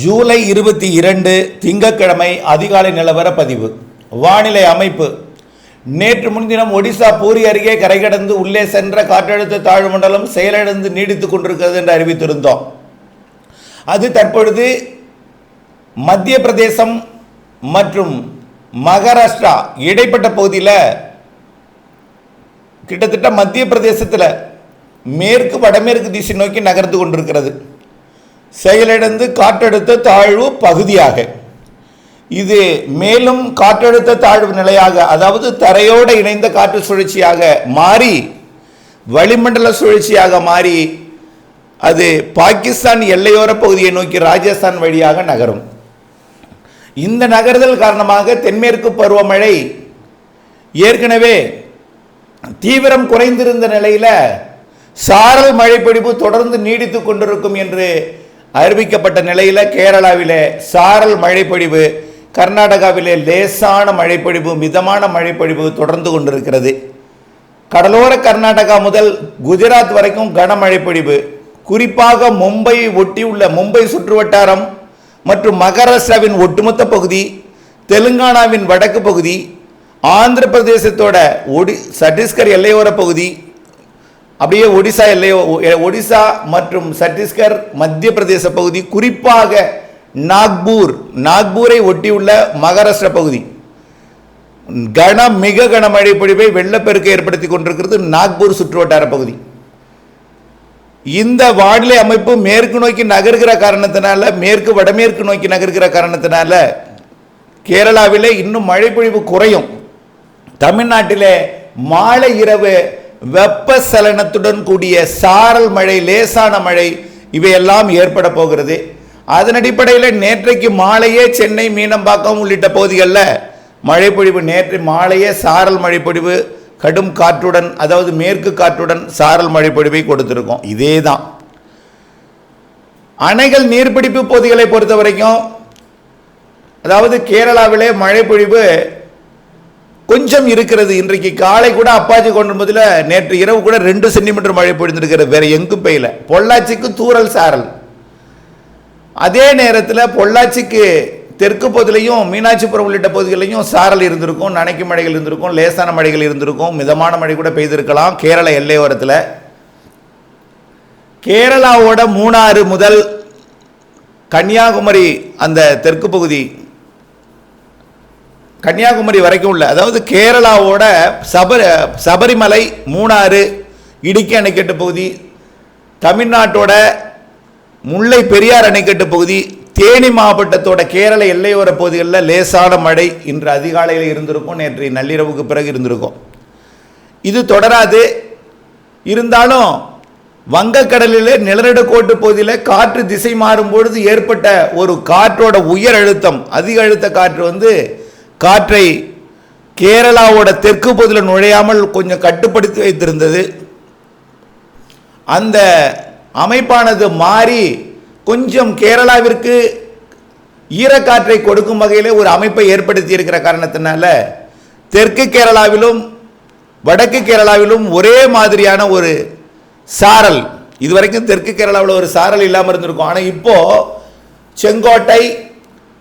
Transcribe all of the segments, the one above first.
ஜூலை இருபத்தி இரண்டு திங்கட்கிழமை அதிகாலை நிலவர பதிவு. வானிலை அமைப்பு. நேற்று முன்தினம் ஒடிசா பூரி அருகே கரை கடந்து உள்ளே சென்ற காற்றழுத்த தாழ்வு மண்டலம் செயலிழந்து நீடித்துக் கொண்டிருக்கிறது என்று அறிவித்திருந்தோம். அது தற்பொழுது மத்திய பிரதேசம் மற்றும் மகாராஷ்டிரா இடைப்பட்ட பகுதியில் கிட்டத்தட்ட மத்திய பிரதேசத்தில் மேற்கு வடமேற்கு திசை நோக்கி நகர்ந்து கொண்டிருக்கிறது. செயலிழந்து காற்றழுத்த தாழ்வு பகுதியாக. இது மேலும் காற்றழுத்த தாழ்வு நிலையாக அதாவது தரையோடு இணைந்த காற்று சுழற்சியாக மாறி வளிமண்டல சுழற்சியாக மாறி அது பாகிஸ்தான் எல்லையோர பகுதியை நோக்கி ராஜஸ்தான் வழியாக நகரும். இந்த நகர்தல் காரணமாக தென்மேற்கு பருவமழை ஏற்கனவே தீவிரம் குறைந்திருந்த நிலையில் சாரல் மழைப்பிடிப்பு தொடர்ந்து நீடித்து கொண்டிருக்கும் என்று அறிவிக்கப்பட்ட நிலையில் கேரளாவிலே சாரல் மழைப்பொழிவு கர்நாடகாவிலே லேசான மழைப்பொழிவு மிதமான மழைப்பொழிவு தொடர்ந்து கொண்டிருக்கிறது. கடலோர கர்நாடகா முதல் குஜராத் வரைக்கும் கனமழை பொழிவு குறிப்பாக மும்பையை ஒட்டியுள்ள மும்பை சுற்றுவட்டாரம் மற்றும் மகாராஷ்டிராவின் ஒட்டுமொத்த பகுதி தெலுங்கானாவின் வடக்கு பகுதி ஆந்திர பிரதேசத்தோட ஒடி சத்தீஸ்கர் எல்லையோர பகுதி அப்படியே ஒடிசா எல்லையோ ஒடிசா மற்றும் சத்தீஸ்கர் மத்திய பிரதேச பகுதி குறிப்பாக நாக்பூர். நாக்பூரை ஒட்டியுள்ள மகாராஷ்டிர பகுதி. கன மிக கனமழை பொழிவை வெள்ளப்பெருக்கு ஏற்படுத்தி கொண்டிருக்கிறது நாக்பூர் சுற்றுவட்டார பகுதி. இந்த வானிலை அமைப்பு மேற்கு நோக்கி நகர்கிற காரணத்தினால மேற்கு வடமேற்கு நோக்கி நகர்கிற காரணத்தினால கேரளாவிலே இன்னும் மழை பொழிவு குறையும். தமிழ்நாட்டிலே மாலை இரவு வெப்ப சலனத்துடன் கூடிய சாரல் மழை லேசான மழை இவையெல்லாம் ஏற்பட போகிறது. அதன் அடிப்படையில் நேற்றைக்கு மாலையே சென்னை மீனம்பாக்கம் உள்ளிட்ட பகுதிகளில் மழைப்பொழிவு. நேற்று மாலையே சாரல் மழைப்பொழிவு கடும் காற்றுடன் அதாவது மேற்கு காற்றுடன் சாரல் மழைப்பொழிவை கொடுத்திருக்கோம். இதே தான் அணைகள் நீர்பிடிப்பு பகுதிகளை பொறுத்த வரைக்கும் அதாவது கேரளாவிலே மழைப்பொழிவு கொஞ்சம் இருக்கிறது. இன்றைக்கு காலை கூட அப்பாச்சி கொண்டும்போதில் நேற்று இரவு கூட ரெண்டு சென்டிமீட்டர் மழை பொழிந்திருக்கிறது. வேற எங்கும் பெய்யல. பொள்ளாச்சிக்கு தூரல் சாரல். அதே நேரத்தில் பொள்ளாச்சிக்கு தெற்கு பகுதியிலையும் மீனாட்சிபுரம் உள்ளிட்ட பகுதிகளிலையும் சாரல் இருந்திருக்கும். நனைக்கு மழைகள் இருந்திருக்கும். லேசான மழைகள் இருந்திருக்கும். மிதமான மழை கூட பெய்திருக்கலாம். கேரள எல்லையோரத்தில். கேரளாவோட மூணாறு முதல் கன்னியாகுமரி அந்த தெற்கு பகுதி கன்னியாகுமரி வரைக்கும் உள்ள அதாவது கேரளாவோட சபரி சபரிமலை மூணாறு இடுக்கி அணைக்கட்டு பகுதி தமிழ்நாட்டோட முல்லை பெரியார் அணைக்கட்டு பகுதி தேனி மாவட்டத்தோட கேரள எல்லையோர பகுதிகளில் லேசான மழை இன்று அதிகாலையில் இருந்திருக்கும் நேற்று நள்ளிரவுக்கு பிறகு இருந்திருக்கும். இது தொடராது. இருந்தாலும் வங்கக்கடலில் நிலநடுக்கோட்டு பகுதியில் காற்று திசை மாறும் பொழுது ஏற்பட்ட ஒரு காற்றோட உயர் அழுத்தம் அதிக அழுத்த காற்று வந்து காற்றை கேரளாவோட தெற்கு பகுதியில் நுழையாமல் கொஞ்சம் கட்டுப்படுத்தி வைத்திருந்தது. அந்த அமைப்பானது மாறி கொஞ்சம் கேரளாவிற்கு ஈரக்காற்றை கொடுக்கும் வகையில் ஒரு அமைப்பை ஏற்படுத்தி இருக்கிற காரணத்தினால தெற்கு கேரளாவிலும் வடக்கு கேரளாவிலும் ஒரே மாதிரியான ஒரு சாரல் இதுவரைக்கும் தெற்கு கேரளாவில் ஒரு சாரல் இல்லாமல் இருந்திருக்கும். ஆனால் இப்போ செங்கோட்டை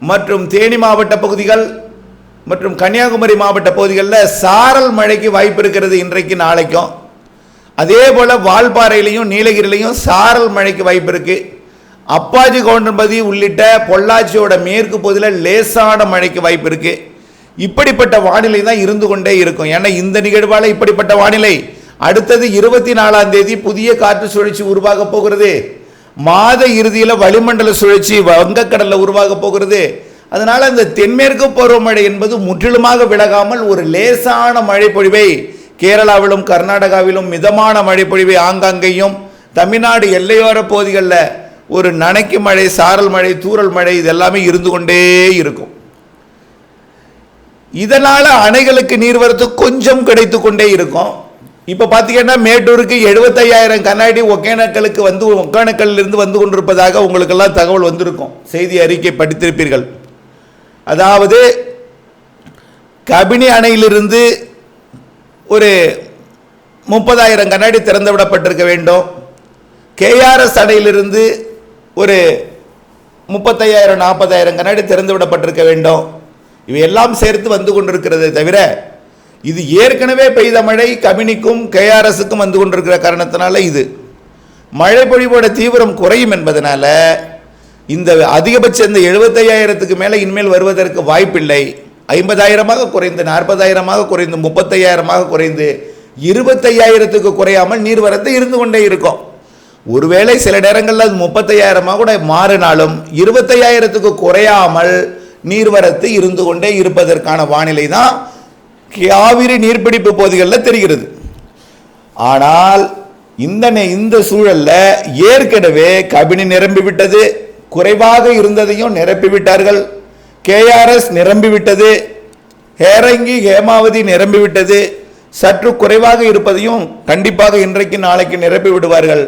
மற்றும் தேனி மாவட்ட பகுதிகள் மற்றும் கன்னியாகுமரி மாவட்ட பகுதிகளில் சாரல் மழைக்கு வாய்ப்பு இருக்கிறது இன்றைக்கு நாளைக்கும். அதே போல் வால்பாறையிலையும் நீலகிரிலையும் சாரல் மழைக்கு வாய்ப்பு இருக்கு. அப்பாஜி கவுண்டன்பதி உள்ளிட்ட பொள்ளாச்சியோட மேற்கு பகுதியில் லேசான மழைக்கு வாய்ப்பு இருக்கு. இப்படிப்பட்ட வானிலை தான் இருந்து கொண்டே இருக்கும். ஏன்னா இந்த நிகழ்வால் இப்படிப்பட்ட வானிலை. அடுத்தது இருபத்தி நாலாம் தேதி புதிய காற்று சுழற்சி உருவாக போகிறது. மாத இறுதியில் வளிமண்டல சுழற்சி வங்கக்கடலில் உருவாக போகிறது. அதனால் இந்த தென்மேற்கு பருவமழை என்பது முற்றிலுமாக விலகாமல் ஒரு லேசான மழைப்பொழிவை கேரளாவிலும் கர்நாடகாவிலும் மிதமான மழைப்பொழிவை ஆங்காங்கேயும் தமிழ்நாடு எல்லையோர பகுதிகளில் ஒரு நனைக்கு மழை சாரல் மழை தூரல் மழை இதெல்லாமே இருந்து கொண்டே இருக்கும். இதனால் அணைகளுக்கு நீர்வரத்து கொஞ்சம் கிடைத்து கொண்டே இருக்கும். இப்போ பார்த்தீங்கன்னா மேட்டூருக்கு 75000 கண்ணாடி ஒகேனக்கலுக்கு வந்து ஒகேனக்கல்லில் இருந்து வந்து கொண்டிருப்பதாக உங்களுக்கெல்லாம் தகவல் வந்திருக்கும். செய்தி அறிக்கை படித்திருப்பீர்கள். அதாவது கபினி அணையிலிருந்து ஒரு முப்பதாயிரம் கண்ணாடி திறந்து விடப்பட்டிருக்க வேண்டும். கேஆர்எஸ் அணையிலிருந்து ஒரு முப்பத்தையாயிரம் நாற்பதாயிரம் கண்ணாடி திறந்து விடப்பட்டிருக்க வேண்டும் இவையெல்லாம் சேர்த்து வந்து கொண்டிருக்கிறதே தவிர இது ஏற்கனவே பெய்த மழை கபினிக்கும் கேஆர்எஸுக்கும் வந்து கொண்டிருக்கிற காரணத்தினால இது. மழை பொழிவோட தீவிரம் குறையும் என்பதனால இந்த அதிகபட்சம் இந்த எழுபத்தையாயிரத்துக்கு மேலே இனிமேல் வருவதற்கு வாய்ப்பில்லை. ஐம்பதாயிரமாக குறைந்து நாற்பதாயிரமாக குறைந்து முப்பத்தையாயிரமாக குறைந்து இருபத்தையாயிரத்துக்கு குறையாமல் நீர்வரத்து இருந்து கொண்டே இருக்கும். ஒருவேளை சில நேரங்களில் அது முப்பத்தையாயிரமாக கூட மாறினாலும் இருபத்தையாயிரத்துக்கு குறையாமல் நீர்வரத்து இருந்து கொண்டே இருப்பதற்கான வானிலை தான் காவிரி நீர்பிடிப்பு பகுதிகளில் தெரிகிறது. ஆனால் இந்த இந்த சூழலில் ஏற்கனவே கபினி நிரம்பி விட்டது குறைவாக இருந்ததையும் நிரப்பிவிட்டார்கள். கேஆர்எஸ் நிரம்பி விட்டது ஹேரங்கி ஹேமாவதி நிரம்பி விட்டது சற்று குறைவாக இருப்பதையும் கண்டிப்பாக இன்றைக்கு நாளைக்கு நிரப்பி விடுவார்கள்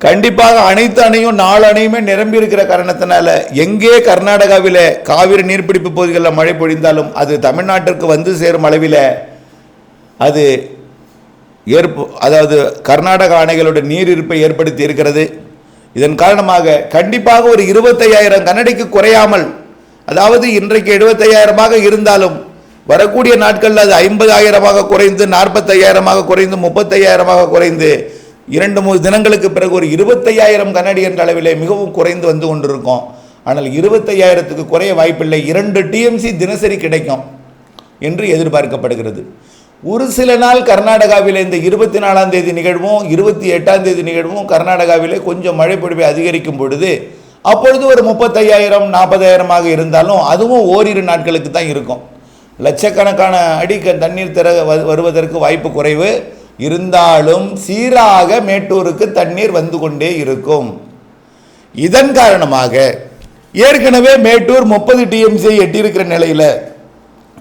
கண்டிப்பாக அனைத்து அணையும் நாலு அணையுமே நிரம்பி இருக்கிற காரணத்தினால எங்கே கர்நாடகாவில் காவிரி நீர்பிடிப்பு பகுதிகளில் மழை பொழிந்தாலும் அது தமிழ்நாட்டிற்கு வந்து சேரும் அளவில் அது ஏற்பு அதாவது கர்நாடக அணைகளோட நீர் இருப்பை ஏற்படுத்தி இருக்கிறது. இதன் காரணமாக கண்டிப்பாக ஒரு இருபத்தையாயிரம் கனடிக்கு குறையாமல் அதாவது இன்றைக்கு எழுபத்தையாயிரமாக இருந்தாலும் வரக்கூடிய நாட்களில் அது ஐம்பதாயிரமாக குறைந்து நாற்பத்தையாயிரமாக குறைந்து முப்பத்தையாயிரமாக குறைந்து இரண்டு மூணு தினங்களுக்கு பிறகு ஒரு இருபத்தையாயிரம் கன்னடி என்ற அளவிலே மிகவும் குறைந்து வந்து கொண்டிருக்கோம். ஆனால் இருபத்தையாயிரத்துக்கு குறைய வாய்ப்பில்லை. இரண்டு டிஎம்சி தினசரி கிடைக்கும் என்று எதிர்பார்க்கப்படுகிறது. ஒரு சில நாள் கர்நாடகாவில் இந்த இருபத்தி நாலாம் தேதி நிகழ்வும் இருபத்தி எட்டாம் தேதி நிகழ்வும் கர்நாடகாவிலே கொஞ்சம் மழைப்பொழிவை அதிகரிக்கும் பொழுது அப்பொழுது ஒரு முப்பத்தையாயிரம் நாற்பதாயிரமாக இருந்தாலும் அதுவும் ஓரிரு நாட்களுக்கு தான் இருக்கும். லட்சக்கணக்கான அடி தண்ணீர் திற வ- வருவதற்கு வாய்ப்பு குறைவு. இருந்தாலும் சீராக மேட்டூருக்கு தண்ணீர் வந்து கொண்டே இருக்கும். இதன் காரணமாக ஏற்கனவே மேட்டூர் முப்பது டிஎம்சியை எட்டியிருக்கிற நிலையில்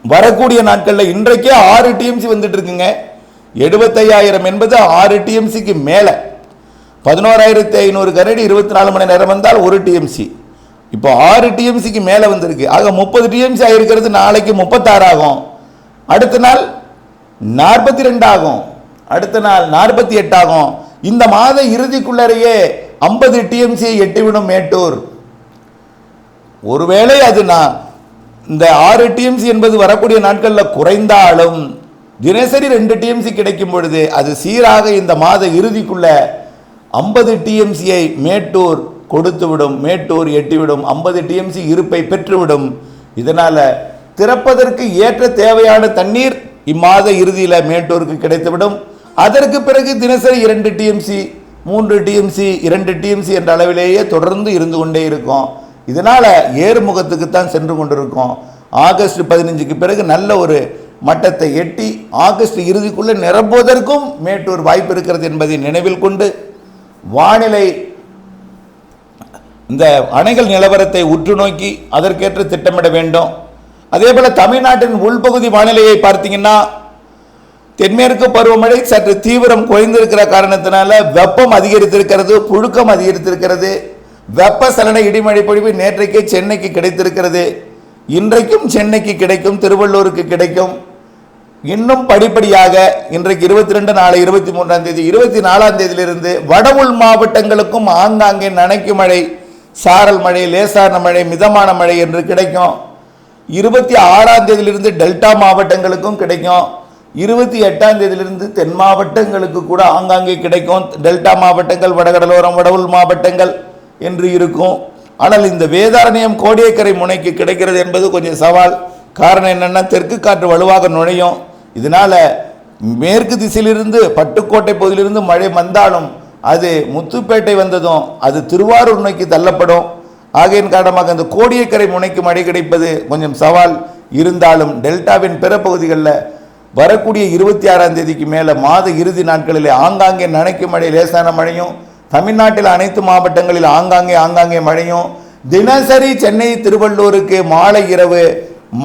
வரக்கூடிய நாட்களில் இன்றைக்கே ஆறு டிஎம்சி வந்துட்டு இருக்குங்க எழுபத்தையாயிரம் என்பது ஆறு டிஎம்சிக்கு மேலே. பதினோராயிரத்தி ஐநூறு கரடி இருபத்தி நாலு மணி நேரம் வந்தால் ஒரு டிஎம்சி இப்போ ஆறு டிஎம்சிக்கு மேலே வந்திருக்கு. ஆக முப்பது டிஎம்சி ஆகிருக்கிறது நாளைக்கு முப்பத்தாறு ஆகும். அடுத்த நாள் நாற்பத்தி ரெண்டு ஆகும். அடுத்த நாள் நாற்பத்தி எட்டு ஆகும். இந்த மாத இறுதிக்குள்ளரையே ஐம்பது டிஎம்சியை எட்டிவிடும் மேட்டூர். ஒருவேளை அது நான் இந்த ஆறு டிஎம்சி என்பது வரக்கூடிய நாட்களில் குறைந்தாலும் தினசரி ரெண்டு டிஎம்சி கிடைக்கும் பொழுது அது சீராக இந்த மாத இறுதிக்குள்ள ஐம்பது டிஎம்சியை மேட்டூர் கொடுத்துவிடும் மேட்டூர் எட்டிவிடும் ஐம்பது டிஎம்சி இருப்பை பெற்றுவிடும். இதனால் திறப்பதற்கு ஏற்ற தேவையான தண்ணீர் இம்மாத இறுதியில் மேட்டூருக்கு கிடைத்துவிடும். அதற்கு பிறகு தினசரி இரண்டு டிஎம்சி மூன்று டிஎம்சி இரண்டு டிஎம்சி என்ற அளவிலேயே தொடர்ந்து இருந்து கொண்டே இருக்கும். இதனால் ஏறுமுகத்துக்கு தான் சென்று கொண்டிருக்கோம். ஆகஸ்ட் பதினஞ்சுக்கு பிறகு நல்ல ஒரு மட்டத்தை எட்டி ஆகஸ்ட் இறுதிக்குள்ளே நிரப்புவதற்கும் மேட்டூர் வாய்ப்பு இருக்கிறது என்பதை நினைவில் கொண்டு வானிலை இந்த அணைகள் நிலவரத்தை உற்று நோக்கி அதற்கேற்ற திட்டமிட வேண்டும். அதே போல் தமிழ்நாட்டின் உள்பகுதி வானிலையை பார்த்தீங்கன்னா தென்மேற்கு பருவமழை சற்று தீவிரம் குறைந்திருக்கிற காரணத்தினால வெப்பம் அதிகரித்திருக்கிறது புழுக்கம் அதிகரித்திருக்கிறது. வெப்பசலன இடிமழை பொழிவு நேற்றைக்கே சென்னைக்கு கிடைத்திருக்கிறது. இன்றைக்கும் சென்னைக்கு கிடைக்கும் திருவள்ளூருக்கு கிடைக்கும். இன்னும் படிப்படியாக இன்றைக்கு இருபத்தி ரெண்டு நாலு இருபத்தி மூன்றாம் தேதி இருபத்தி நாலாம் தேதியிலிருந்து வட உள் மாவட்டங்களுக்கும் ஆங்காங்கே நனைக்கு மழை சாரல் மழை லேசான மழை மிதமான மழை என்று கிடைக்கும். இருபத்தி ஆறாம் தேதியிலிருந்து டெல்டா மாவட்டங்களுக்கும் கிடைக்கும். இருபத்தி எட்டாம் தேதியிலிருந்து தென் மாவட்டங்களுக்கு கூட ஆங்காங்கே கிடைக்கும். டெல்டா மாவட்டங்கள் வடகடலோரம் வடவுள் மாவட்டங்கள். என்று இருக்கும். ஆனால் இந்த வேதாரண்யம் கோடியக்கரை முனைக்கு கிடைக்கிறது என்பது கொஞ்சம் சவால். காரணம் என்னென்னா தெற்கு காற்று வலுவாக நுழையும். இதனால் மேற்கு திசையிலிருந்து பட்டுக்கோட்டை பகுதியிலிருந்து மழை வந்தாலும் அது முத்துப்பேட்டை வந்ததும் அது திருவாரூர் நோக்கி தள்ளப்படும். ஆகையின் காரணமாக அந்த கோடியக்கரை முனைக்கு மழை கிடைப்பது கொஞ்சம் சவால். இருந்தாலும் டெல்டாவின் பிற பகுதிகளில் வரக்கூடிய இருபத்தி ஆறாம் தேதிக்கு மேலே மாத இறுதி நாட்களில் ஆங்காங்கே நனைக்கும் மழை லேசான மழையும் தமிழ்நாட்டில் அனைத்து மாவட்டங்களில் ஆங்காங்கே ஆங்காங்கே மழையும். தினசரி சென்னை திருவள்ளூருக்கு மாலை இரவு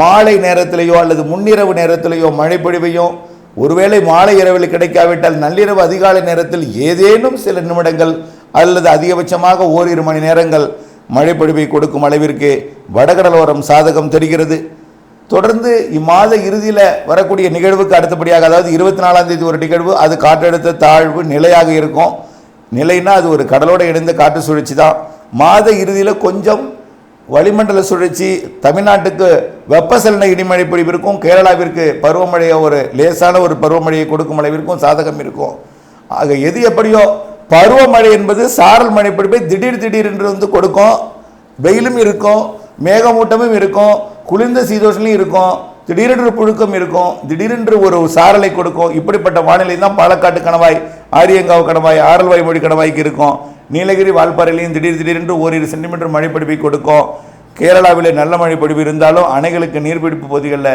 மாலை நேரத்திலேயோ அல்லது முன்னிரவு நேரத்திலேயோ மழை பொழிவையும் ஒருவேளை மாலை இரவில் கிடைக்காவிட்டால் நள்ளிரவு அதிகாலை நேரத்தில் ஏதேனும் சில நிமிடங்கள் அல்லது அதிகபட்சமாக ஓரிரு மணி நேரங்கள் மழை பொழிவை கொடுக்கும் அளவிற்கு வடகடலோரம் சாதகம் தெரிகிறது. தொடர்ந்து இம்மாத இறுதியில் வரக்கூடிய நிகழ்வுக்கு அடுத்தபடியாக அதாவது இருபத்தி நாலாம் தேதி ஒரு நிகழ்வு அது காற்றழுத்த தாழ்வு நிலையாக இருக்கும். நிலைன்னா அது ஒரு கடலோடு இணைந்த காற்று சுழற்சி தான். மாத இறுதியில் கொஞ்சம் வளிமண்டல சுழற்சி தமிழ்நாட்டுக்கு வெப்பசலன இடிமழை பொழிவு கேரளாவிற்கு பருவமழையை ஒரு லேசான ஒரு பருவமழையை கொடுக்கும் அளவிற்கும் சாதகம் இருக்கும். ஆக எது எப்படியோ பருவமழை என்பது சாரல் மழை பிடிப்பை திடீர் திடீர் என்று வந்து கொடுக்கும். வெயிலும் இருக்கும் மேகமூட்டமும் இருக்கும் குளிர்ந்த சீதோஷனும் இருக்கும் திடீரென்று புழுக்கம் இருக்கும் திடீரென்று ஒரு சாரலை கொடுக்கும். இப்படிப்பட்ட வானிலை தான் பாலக்காட்டு கணவாய். ஆரியங்காவு கடவாய் ஆரல்வாய் மொழி கணவாய்க்கு இருக்கும். நீலகிரி வால்பாறையிலையும் திடீர் திடீரென்று ஓரிரு சென்டிமீட்டர் மழை கொடுக்கும். கேரளாவிலே நல்ல மழை இருந்தாலும் அணைகளுக்கு நீர்பிடிப்பு பகுதிகளில்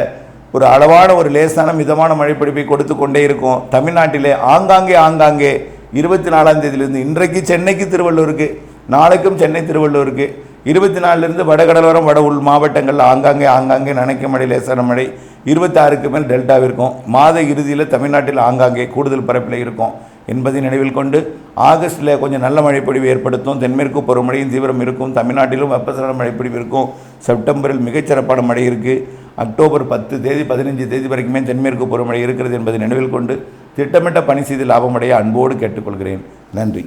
ஒரு அளவான ஒரு லேசான மிதமான மழை பொழிவை கொடுத்து கொண்டே இருக்கும். தமிழ்நாட்டிலே ஆங்காங்கே ஆங்காங்கே இருபத்தி நாலாம் தேதியிலிருந்து இன்றைக்கு சென்னைக்கு திருவள்ளூருக்கு நாளைக்கும் சென்னை திருவள்ளூருக்கு இருபத்தி நாலுலேருந்து வடகடலோரம் வட உள் மாவட்டங்களில் ஆங்காங்கே ஆங்காங்கே நனைக்க மழை லேசான மழை இருபத்தாறுக்கு மேல் டெல்டாவிற்கும். மாத இறுதியில் தமிழ்நாட்டில் ஆங்காங்கே கூடுதல் பரப்பில் இருக்கும். என்பதை நினைவில் கொண்டு ஆகஸ்டில் கொஞ்சம் நல்ல மழைப்பொழிவு ஏற்படுத்தும் தென்மேற்கு பருவமழையும் தீவிரம் இருக்கும் தமிழ்நாட்டிலும் வெப்பசலன மழைப்பொழிவு இருக்கும். செப்டம்பரில் மிகச்சிறப்பான மழை இருக்குது அக்டோபர் பத்து தேதி பதினஞ்சு தேதி வரைக்குமே தென்மேற்கு பருவமழை இருக்கிறது என்பதை நினைவில் கொண்டு திட்டமிட்ட பணி செய்து லாபமடைய அன்போடு கேட்டுக்கொள்கிறேன். நன்றி.